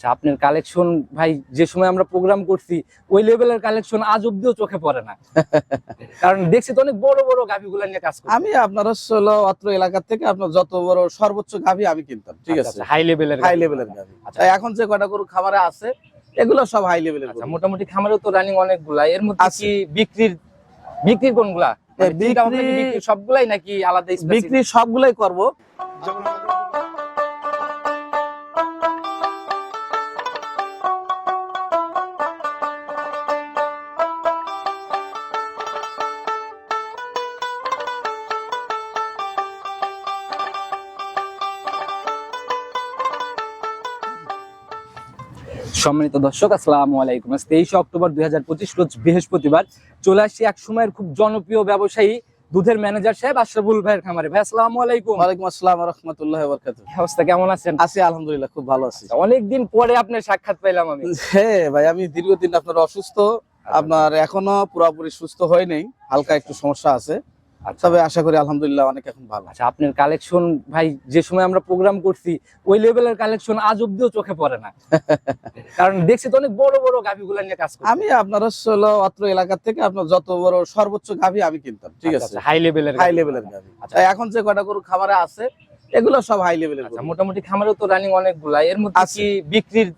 আচ্ছা আপনার কালেকশন ভাই যে সময় আমরা প্রোগ্রাম করছি ওই লেভেলের কালেকশন আজ অব্দিও চোখে পড়ে না। কারণ দেখছি তো অনেক বড় বড় গাভিগুলা নিয়ে কাজ করছি। আমি আপনার হলো অত্র এলাকা থেকে আপনার যত বড় সর্বোচ্চ গাভি আমি কিনতাম ঠিক আছে? হাই লেভেলের হাই লেভেলের গাভি। আচ্ছা। এখন যে কটা গরু খামারে আছে এগুলো সব হাই লেভেলের আচ্ছা মোটামুটি খামারেও তো রানিং অনেকগুলা। এর মধ্যে আছে। কি বিক্রির বিক্রির কোনগুলা? মানে এ, চিন্তা ভাবনা কি বিক্রি- সবগুলাই নাকি আলাদা বিক্রি সবগুলাই করব। সম্মানিত দর্শক আসসালামু আলাইকুম। আজ তেইশে অক্টোবর দুই রোজ বৃহস্পতিবার চলে আসছি এক সময়ের খুব জনপ্রিয় ব্যবসায়ী দুধের ম্যানেজার সাহেব আশরাফুল ভাইয়ের খামারে। ভাই আসসালামু আলাইকুম। ওয়ালাইকুম আসসালাম রহমতুল্লাহ বরকাত কি অবস্থা কেমন আছেন? আছি আলহামদুলিল্লাহ খুব ভালো আছি। অনেকদিন পরে আপনার সাক্ষাৎ পাইলাম আমি। হ্যাঁ ভাই আমি দীর্ঘদিন আপনার অসুস্থ। আপনার এখনও পুরোপুরি সুস্থ হয় নাই হালকা একটু সমস্যা আছে। আচ্ছা তবে আশা করি আলহামদুলিল্লাহ অনেক এখন ভালো। আচ্ছা আপনার কালেকশন ভাই যে সময় আমরা প্রোগ্রাম করছি ওই লেভেলের কালেকশন আজ অব্দিও চোখে পড়ে না। কারণ দেখছি তো অনেক বড় বড় গাভিগুলা নিয়ে কাজ আমি আপনার হলো অত্র এলাকা থেকে আপনার যত বড় সর্বোচ্চ গাভি আমি কিনতাম ঠিক আছে? হাই লেভেলের হাই লেভেলের গাভি। আচ্ছা। এখন যে কটা গরু খামারে আছে এগুলো সব হাই লেভেলের আচ্ছা মোটামুটি খামারেও তো রানিং অনেকগুলা। এর মধ্যে আছে। কি বিক্রির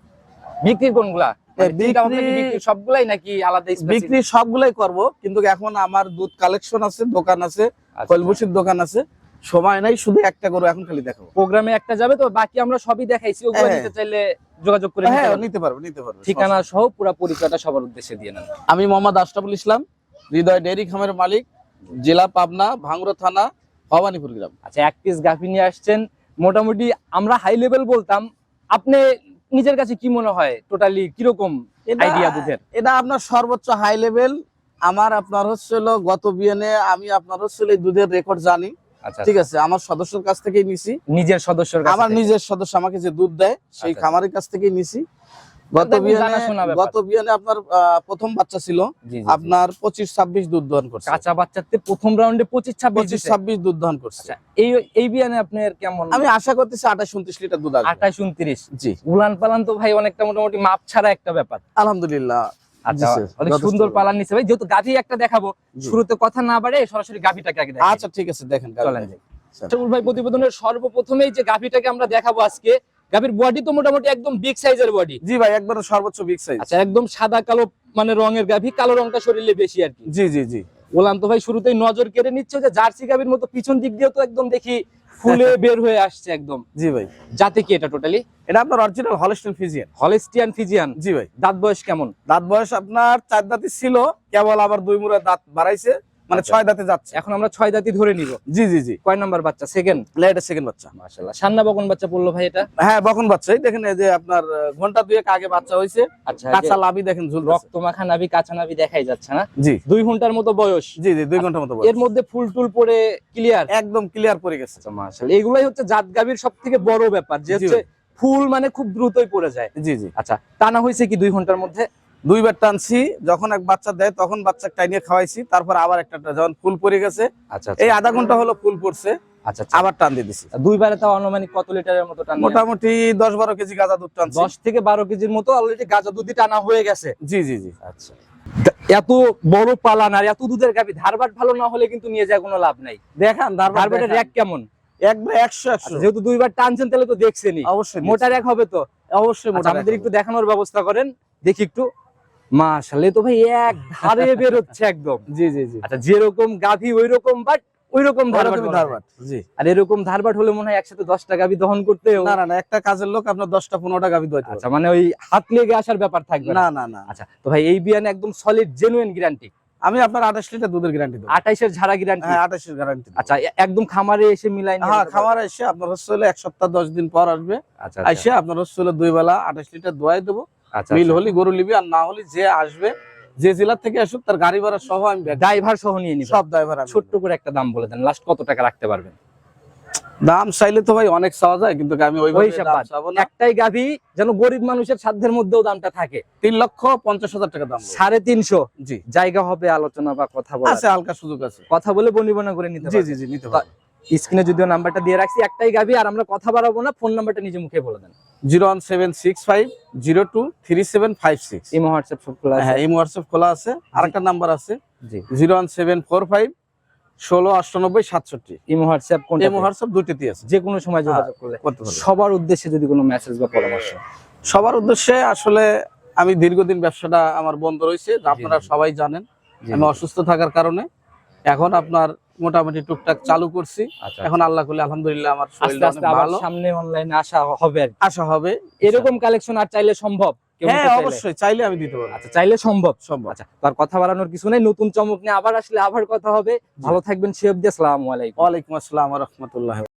বিক্রির কোনগুলা? মানে বিক্রির সবগুলাই নাকি আলাদা বিক্রি সবগুলাই করব কিন্তু এখন আমার দুধ কালেকশন আছে দোকান আছে আচ্ছা। কলবুসির দোকান আছে। সময় নাই শুধু একটা গরু এখন খালি দেখাবো। প্রোগ্রামে একটা যাবে তো বাকি আমরা সবই দেখাইছি ওগুলো হ্যাঁ। নিতে চাইলে যোগাযোগ করে নিতে হ্যাঁ নিতে পারব নিতে পারব ঠিকানা সহ পুরো পরিচয়টা সবার উদ্দেশ্যে দিয়ে নেন। আমি মোহাম্মদ আশরাফুল ইসলাম হৃদয় ডেয়ারি খামের মালিক জেলা পাবনা ভাঙ্গুরা থানা ভবানীপুর গ্রাম। আচ্ছা এক পিস গাভি নিয়ে আসছেন। মোটামুটি আমরা হাই লেভেল বলতাম আপনি নিজের কাছে কি মনে হয়? টোটালি কীরকম এটা- আইডিয়া দুধের এটা আপনার সর্বোচ্চ হাই লেভেল আমার আপনার হচ্ছে গত বিয়ে আমি আপনার হচ্ছে এই দুধের রেকর্ড জানি। আচ্ছা ঠিক আছে আমার সদস্যের কাছ থেকে নিছি। নিজের সদস্যর কাছে আমার নিজের সদস্য আমাকে যে দুধ দেয় সেই আচ্ছা। খামারের কাছ থেকে নিছি। গত বিয়ানে গত বিয়ানে আপনার প্রথম বাচ্চা ছিল। জি, জি, জি। আপনার পঁচিশ ছাব্বিশ দুধ দহন করছে। কাঁচা বাচ্চাতে প্রথম রাউন্ডে পঁচিশ ছাব্বিশ পঁচিশ দিছে। ছাব্বিশ দুধ দহন করছে। এই এই বিয়ানে আপনার কেমন? আমি আশা করতেছি আঠাশ উনত্রিশ লিটার দুধ আসবে। আঠাশ উনত্রিশ। জি। উলান পালান তো ভাই অনেকটা মোটামুটি মাপ ছাড়া একটা ব্যাপার। আলহামদুলিল্লাহ। আচ্ছা অনেক সুন্দর পালান নিছে ভাই। যেহেতু গাভি একটা দেখাবো শুরুতে কথা না বাড়ে সরাসরি গাভিটাকে আগে আচ্ছা ঠিক আছে দেখেন চলেন ভাই প্রতিবেদনের সর্বপ্রথমেই যে গাভিটাকে আমরা দেখাবো আজকে গাভির বডি তো মোটামুটি একদম বিগ সাইজের বডি জি ভাই একবার সর্বোচ্চ বিগ সাইজ আচ্ছা একদম সাদা কালো মানে রঙের গাভি কালো রংটা শরীরে বেশি আর কি। জি জি জি। বললাম তো ভাই শুরুতেই নজর কেড়ে নিচ্ছে যে জার্সি গাভির মতো পিছন দিক দিয়ে তো একদম দেখি ফুলে বের হয়ে আসছে একদম। জি ভাই। যাতে কি এটা টোটালি এটা আপনার original Holstein Friesian Holstein Friesian জি ভাই। দাঁত বয়স কেমন? দাঁত বয়স আপনার চার দাঁতই ছিল কেবল আবার দুই মুড়া দাঁত বাড়াইছে। মানে আচ্ছা। ছয় দাঁতে যাচ্ছে। এখন আমরা ছয় দাঁতি ধরে নিব। জি জি জি। কয় নাম্বার বাচ্চা? সেকেন্ড না, এটা সেকেন্ড বাচ্চা। মাশাআল্লাহ। সান্না বকন বাচ্চা পড়ল ভাই এটা? হ্যাঁ বখন বাচ্চা। এই দেখেন এই যে আপনার ঘণ্টা দুয়েক আগে বাচ্চা হয়েছে। আচ্ছা কাঁচা লাভি দেখেন ঝুল রক্ত মাখা নাভি কাঁচা নাভি দেখাই যাচ্ছে না? জি। দুই ঘণ্টার মতো বয়স। জি জি দুই ঘণ্টার মতো বয়স। এর মধ্যে ফুল টুল পরে ক্লিয়ার একদম ক্লিয়ার পড়ে গেছে। মাশাআল্লাহ। এগুলাই হচ্ছে জাত গাভীর সব থেকে বড় ব্যাপার। যে হচ্ছে ফুল মানে খুব দ্রুতই পড়ে যায়। জি জি। আচ্ছা টানা হয়েছে কি দুই ঘণ্টার মধ্যে? দুইবার টানছি যখন এক বাচ্চা দেয় তখন বাচ্চা টাইনিয়ে খাওয়াইছি তারপর আবার একটা যখন ফুল পড়ে গেছে আচ্ছা এই আধা ঘণ্টা হলো ফুল পড়ছে আচ্ছা আচ্ছা। আবার টান দিয়ে দিছি। দুইবারে তাও আনুমানিক কত লিটারের মতো টানা মোটামুটি কেজি গাঁজা দুধ টানছি। থেকে বারো কেজির মতো অলরেডি গাজা দুধি টানা হয়ে গেছে। জি জি জি। আচ্ছা। এত বড় পালান আর এত দুধের ধারবাট ভালো না হলে কিন্তু নিয়ে যায় কোনো লাভ নাই। দেখান ধারবাটের র্যাক কেমন? একবার একশো একশো। আচ্ছা, যেহেতু দুইবার টানছেন তাহলে তো দেখছেনই। অবশ্যই মোটা র্যাক হবে তো? অবশ্যই আচ্ছা, মোটা আমাদের একটু দেখানোর ব্যবস্থা করেন দেখি একটু। মাশাআল্লাহ তো ভাই এক ধারে বের হচ্ছে একদম। জি জি জি। আচ্ছা যেরকম গাভী ওই রকম বাট ওই রকম ধারবাট জি। আর এরকম ধারবাট হলে মনে হয় একসাথে দশটা গাভী দহন করতে না না না একটা কাজের লোক আপনার দশটা পনেরোটা গাভি আচ্ছা মানে ওই হাত লেগে আসার ব্যাপার থাকবে না। না না আচ্ছা তো ভাই এই বিয়ানে একদম সলিড জেনুইন গ্যারান্টি আমি আপনার আঠাশ লিটার দুধের গ্যারান্টি দেবো। আঠাইশের ঝাড়া গ্যারান্টি হ্যাঁ আঠাশের গ্যারান্টি আচ্ছা একদম খামারে এসে মিলাই হ্যাঁ। খামার এসে আপনার হচ্ছে এক সপ্তাহ দশ দিন পর আসবে। আচ্ছা এসে আপনার হচ্ছে দুই বেলা আঠাশ লিটার দোয়াই দেবো। আচ্ছা মিল হলি গরু নিবি আর না হলে যে আসবে যে জেলা থেকে আসুক তার গাড়ি ভাড়া সহ আমি ড্রাইভার সহ নিয়ে নিবে। সব ড্রাইভার ছোট্ট করে একটা দাম বলে দেন লাস্ট কত টাকা রাখতে পারবেন? দাম চাইলে তো ভাই অনেক চাওয়া যায় কিন্তু আমি ওই একটাই গাভী যেন গরিব মানুষের সাধ্যের মধ্যেও দামটা থাকে। তিন লক্ষ পঞ্চাশ হাজার টাকা দাম। সাড়ে তিনশো। জি। জায়গা হবে আলোচনা বা কথা বলা আছে হালকা সুযোগ আছে। কথা বলে বনিবনা করে নিতে জি জি জি নিতে পারবে স্ক্রিনে যদিও নাম্বারটা দিয়ে রাখছি একটাই গাবি আর আমরা কথা বাড়াবো না ফোন নাম্বারটা নিজে মুখে বলে দেন। Zero one seven six five zero two three seven five six. Imo WhatsApp সব খোলা হ্যাঁ এই হোয়াটসঅ্যাপ খোলা আছে। আরেকটা নাম্বার আছে। জি। Zero one seven four five ষোলো আটানব্বই সাতষট্টি। ইমো হোয়াটসঅ্যাপ এই হোয়াটসঅ্যাপ দুটিতে আছে। যে কোনো সময় যোগাযোগ করলে। সবার উদ্দেশ্যে যদি কোনো মেসেজ বা পরামর্শ। সবার উদ্দেশ্যে আসলে আমি দীর্ঘদিন ব্যবসাটা আমার বন্ধ রয়েছে আপনারা সবাই জানেন। আমি অসুস্থ থাকার কারণে এখন আপনার মোটামুটি টুকটাক চালু করছি। আচ্ছা এখন আল্লাহ করলে আলহামদুলিল্লাহ আমার শরীরটা ভালো। সামনে অনলাইনে আসা হবে আসা আশা হবে এরকম কালেকশন আর চাইলে সম্ভব? হ্যাঁ অবশ্যই চাইলে আমি দিতে পারব। আচ্ছা চাইলে সম্ভব। সম্ভব। আচ্ছা তার কথা বাড়ানোর কিছু নেই নতুন চমক নিয়ে আবার আসলে আবার কথা হবে। ভালো থাকবেন শেফ দিয়ে আসসালামু আলাইকুম। ওয়ালাইকুম আসসালাম রহমতুল্লাহ